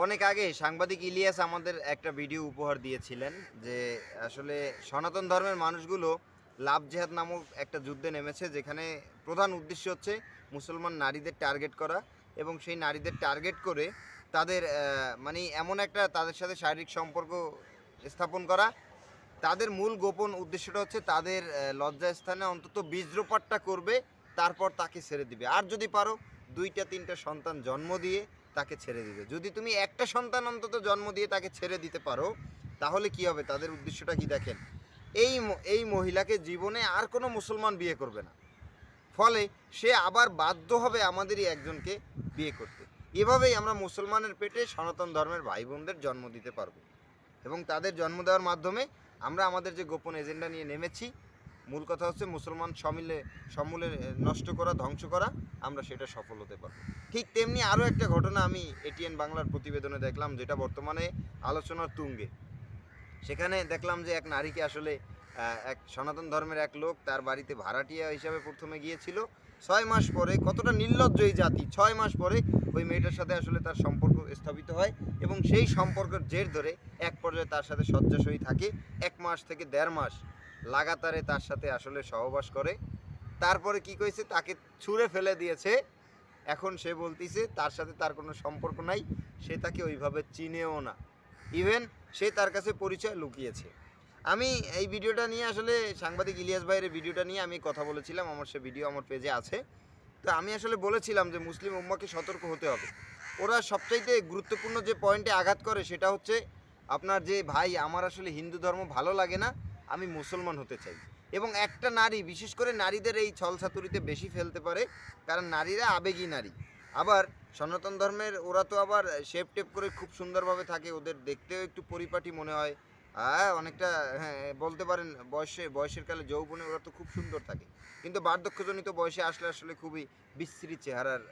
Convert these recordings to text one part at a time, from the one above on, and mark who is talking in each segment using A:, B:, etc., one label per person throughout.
A: অনেক আগে সাংবাদিক ইলিয়াস আমাদের একটা ভিডিও উপহার দিয়েছিলেন যে আসলে সনাতন ধর্মের মানুষগুলো লাভ জেহাদ নামক একটা যুদ্ধে নেমেছে, যেখানে প্রধান উদ্দেশ্য হচ্ছে মুসলমান নারীদের টার্গেট করা এবং সেই নারীদের টার্গেট করে তাদের মানে এমন একটা তাদের সাথে শারীরিক সম্পর্ক স্থাপন করা। তাদের মূল গোপন উদ্দেশ্যটা হচ্ছে তাদের লজ্জাস্থানে অন্তত বীজ্রপাতটা করবে, তারপর তাকে ছেড়ে দিবে। আর যদি পারো, দুইটা, তিনটা সন্তান জন্ম দিয়ে তাকে ছেড়ে দিবে। যদি তুমি একটা সন্তান অন্তত জন্ম দিয়ে তাকে ছেড়ে দিতে পারো, তাহলে কি হবে? তাদের উদ্দেশ্যটা কি দেখেন? এই এই মহিলাকে জীবনে আর কোনো মুসলমান বিয়ে করবে না। ফলে সে আবার বাধ্য হবে আমাদেরই একজনকে বিয়ে করতে। এভাবেই আমরা মুসলমানের পেটে সনাতন ধর্মের ভাই বোনদের জন্ম দিতে পারব। এবং তাদের জন্ম দেওয়ার মাধ্যমে আমরা আমাদের যে গোপন এজেন্ডা নিয়ে নেমেছি মূল কথা হচ্ছে মুসলমান সমিলে সমূলে নষ্ট করা, ধ্বংস করা, আমরা সেটা সফল হতে পারব। ঠিক তেমনি আরও একটা ঘটনা আমি এটিএন বাংলার প্রতিবেদনে দেখলাম, যেটা বর্তমানে আলোচনার তুঙ্গে। সেখানে দেখলাম যে এক নারীকে আসলে এক সনাতন ধর্মের এক লোক তার বাড়িতে ভাড়াটিয়া হিসাবে প্রথমে গিয়েছিল। ছয় মাস পরে, কতটা নির্লজ্জ এই জাতি, ছয় মাস পরে ওই মেয়েটার সাথে আসলে তার সম্পর্ক স্থাপিত হয় এবং সেই সম্পর্কের জের ধরে এক পর্যায়ে তার সাথে শয্যাশয়ী থাকে। এক মাস থেকে দেড় মাস লাগাতারে তার সাথে আসলে সহবাস করে। তারপরে কি করেছে তাকে ছুঁড়ে ফেলে দিয়েছে। এখন সে বলতিছে, তার সাথে তার কোনো সম্পর্ক নাই, সে তাকে ওইভাবে চিনেও না। ইভেন সে তার কাছে পরিচয় লুকিয়েছে। আমি এই ভিডিওটা নিয়ে আসলে সাংবাদিক ইলিয়াস ভাইয়ের ভিডিওটা নিয়ে আমি কথা বলেছিলাম, আমার সে ভিডিও আমার পেজে আছে। তো আমি আসলে বলেছিলাম যে মুসলিম উম্মাকে সতর্ক হতে হবে। ওরা সবচাইতে গুরুত্বপূর্ণ যে পয়েন্টে আঘাত করে সেটা হচ্ছে আপনার যে ভাই, আমার আসলে হিন্দু ধর্ম ভালো লাগে না। আমি মুসলমান হতে চাই। এবং একটা নারী, বিশেষ করে নারীদের এই ছলছাতুরিতে বেশি ফেলতে পারে, কারণ নারীরা আবেগী নারী। আবার সনাতন ধর্মের, ওরা তো আবার শেপ টেপ করে খুব সুন্দরভাবে থাকে, ওদের দেখতেও একটু পরিপাটি মনে হয়। হ্যাঁ অনেকটা হ্যাঁ বলতে পারেন বয়সে, বয়সের কালে যৌবনে ওরা তো খুব সুন্দর থাকে। কিন্তু বার্ধক্যজনিত বয়সে আসলে আসলে খুবই বিশ্রী চেহারার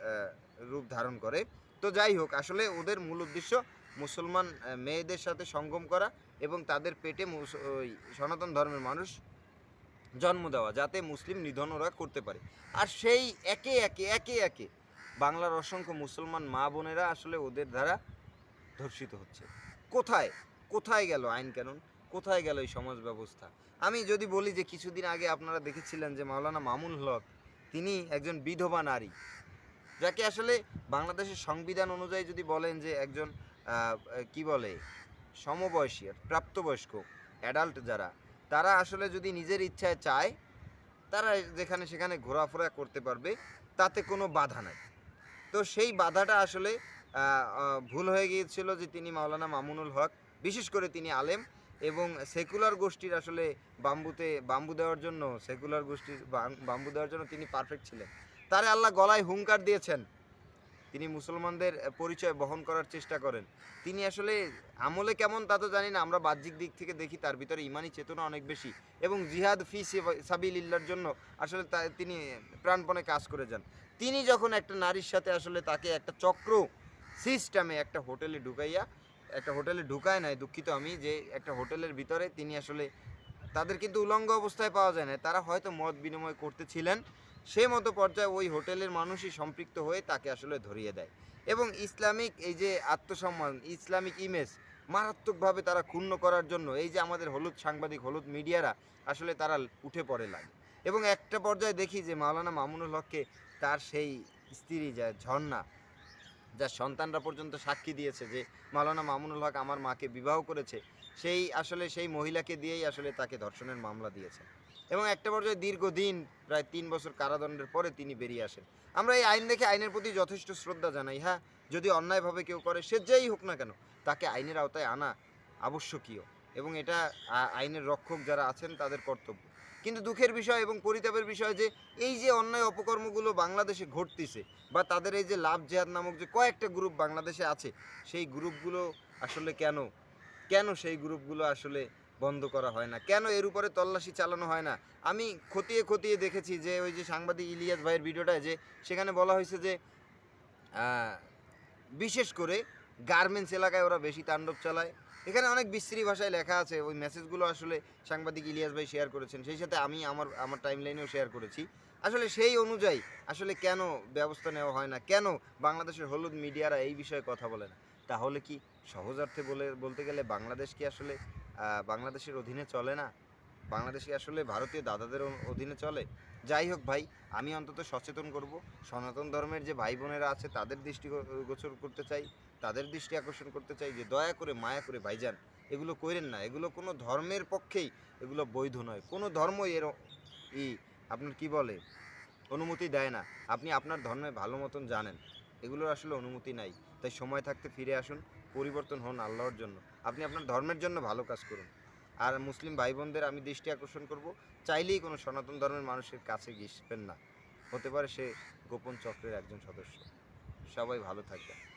A: রূপ ধারণ করে। তো যাই হোক, আসলে ওদের মূল উদ্দেশ্য মুসলমান মেয়েদের সাথে সঙ্গম করা এবং তাদের পেটে ওই সনাতন ধর্মের মানুষ জন্ম দেওয়া, যাতে মুসলিম নিধন ওরা করতে পারে। আর সেই একে একে একে একে বাংলার অসংখ্য মুসলমান মা বোনেরা আসলে ওদের দ্বারা ধর্ষিত হচ্ছে। কোথায়? কোথায় গেল আইন কানুন কোথায় গেল এই সমাজ ব্যবস্থা? আমি যদি বলি যে কিছুদিন আগে আপনারা দেখেছিলেন যে মাওলানা মামুন হক, তিনি একজন বিধবা নারী, যাকে আসলে বাংলাদেশের সংবিধান অনুযায়ী যদি বলেন যে একজন কি বলে? সমবয়সী প্রাপ্তবয়স্ক অ্যাডাল্ট যারা, তারা আসলে যদি নিজের ইচ্ছায় চায়, তারা যেখানে সেখানে ঘোরাফেরা করতে পারবে, তাতে কোনো বাধা নাই। তো সেই বাধাটা আসলে ভুল হয়ে গিয়েছিল যে তিনি মাওলানা মামুনুল হক, বিশেষ করে তিনি আলেম এবং সেকুলার গোষ্ঠীর আসলে বাম্বুতে, বাম্বু দেওয়ার জন্য, সেকুলার গোষ্ঠীর বাম্বু দেওয়ার জন্য তিনি পারফেক্ট ছিলেন। তারে আল্লাহ গলায় হুঙ্কার দিয়েছেন। তিনি মুসলমানদের পরিচয় বহন করার চেষ্টা করেন। তিনি আসলে আমলে কেমন তা তো জানি না, আমরা বাহ্যিক দিক থেকে দেখি তার ভিতরে ইমানি চেতনা অনেক বেশি এবং জিহাদ ফি সাবিলিল্লার জন্য আসলে তা, তিনি প্রাণপণে কাজ করে যান। তিনি যখন একটা নারীর সাথে আসলে তাকে একটা চক্র, সিস্টেমে একটা হোটেলে ঢুকাইয়া, একটা হোটেলে ঢুকায় নাই, দুঃখিত আমি, যে একটা হোটেলের ভিতরে তিনি আসলে তাদের কিন্তু উলঙ্গ অবস্থায় পাওয়া যায় না তারা হয়তো মত বিনিময় করতেছিলেন সে মতো পর্যায়ে ওই হোটেলের মানুষই সম্পৃক্ত হয়ে তাকে আসলে ধরিয়ে দেয়। এবং ইসলামিক এই যে আত্মসম্মান, ইসলামিক ইমেজ মারাত্মকভাবে তারা ক্ষুণ্ণ করার জন্য এই যে আমাদের হলুদ সাংবাদিক, হলুদ মিডিয়ারা আসলে তারা উঠে পড়ে লাগে। এবং একটা পর্যায়ে দেখি যে মাওলানা মামুনুল হককে তার সেই স্ত্রী যা ঝর্ণা যার সন্তানরা পর্যন্ত সাক্ষী দিয়েছে যে মাওলানা মামুনুল হক আমার মাকে বিবাহ করেছে, সেই আসলে সেই মহিলাকে দিয়েই আসলে তাকে ধর্ষণের মামলা দিয়েছে। এবং একটা পর্যায়ে দীর্ঘদিন, প্রায় তিন বছর কারাদণ্ডের পরে তিনি বেরিয়ে আসেন। আমরা এই আইন দেখে আইনের প্রতি যথেষ্ট শ্রদ্ধা জানাই। হ্যাঁ যদি অন্যায়ভাবে কেউ করে, সে যেই হোক না কেন, তাকে আইনের আওতায় আনা আবশ্যকীয়। এবং এটা আইনের রক্ষক যারা আছেন, তাদের কর্তব্য। কিন্তু দুঃখের বিষয় এবং পরিতাপের বিষয় যে, এই যে অন্যায় অপকর্মগুলো বাংলাদেশে ঘটতেছে বা তাদের এই যে লাভ জেহাদ নামক যে কয়েকটা গ্রুপ বাংলাদেশে আছে, সেই গ্রুপগুলো আসলে কেন? কেন সেই গ্রুপগুলো আসলে বন্ধ করা হয় না। কেন এর উপরে তল্লাশি চালানো হয় না? আমি খতিয়ে খতিয়ে দেখেছি যে, ওই যে সাংবাদিক ইলিয়াস ভাইয়ের ভিডিওটায় যে সেখানে বলা হয়েছে যে বিশেষ করে গার্মেন্টস এলাকায় ওরা বেশি তাণ্ডব চালায়। এখানে অনেক বিশ্রী ভাষায় লেখা আছে, ওই মেসেজগুলো আসলে সাংবাদিক ইলিয়াস ভাই শেয়ার করেছেন। সেই সাথে আমি আমার আমার টাইম লাইনেও শেয়ার করেছি। আসলে সেই অনুযায়ী আসলে কেন ব্যবস্থা নেওয়া হয় না? কেন বাংলাদেশের হলুদ মিডিয়ারা এই বিষয়ে কথা বলে না? তাহলে কি সহজ অর্থে বলে, বলতে গেলে বাংলাদেশ কি আসলে বাংলাদেশের অধীনে চলে না? বাংলাদেশ কি আসলে ভারতীয় দাদাদের অধীনে চলে? যাই হোক ভাই, আমি অন্তত সচেতন করব। সনাতন ধর্মের যে ভাই বোনেরা আছে, তাদের দৃষ্টি গোচর করতে চাই, তাদের দৃষ্টি আকর্ষণ করতে চাই যে দয়া করে, মায়া করে ভাইজান, এগুলো করেন না। এগুলো কোনো ধর্মের পক্ষেই এগুলো বৈধ নয়। কোনো ধর্মই এর ই, আপনার কি বলে, অনুমতি দেয় না। আপনি আপনার ধর্মে ভালো মতন জানেন। এগুলোর আসলে অনুমতি নাই। তাই সময় থাকতে ফিরে আসুন। পরিবর্তন হন আল্লাহর জন্য। আপনি আপনার ধর্মের জন্য ভালো কাজ করুন। আর মুসলিম ভাই বোনদের আমি দৃষ্টি আকর্ষণ করব। চাইলেই কোনো সনাতন ধর্মের মানুষের কাছে গিসবেন না। হতে পারে সে গোপন চক্রের একজন সদস্য। সবাই ভালো থাকবেন।